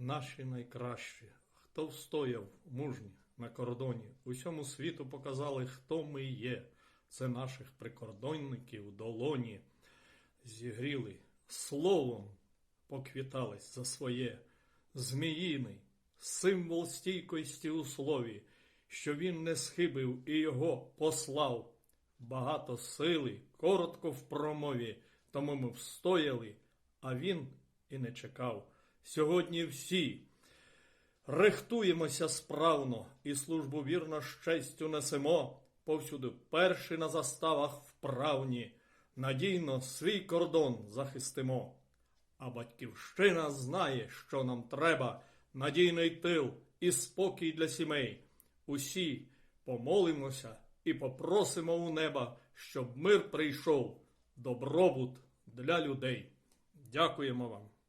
наші найкращі, хто встояв мужні на кордоні, усьому світу показали, хто ми є. Це наших прикордонників долоні зігріли, словом поквітались за своє. Зміїний, символ стійкості у слові, що він не схибив і його послав. Багато сили, коротко в промові, тому ми встояли, а він і не чекав. Сьогодні всі рихтуємося справно і службу вірно з честю несемо, повсюди перші на заставах вправні, надійно свій кордон захистимо. А батьківщина знає, що нам треба, надійний тил і спокій для сімей. Усі помолимося і попросимо у неба, щоб мир прийшов, добробут для людей. Дякуємо вам.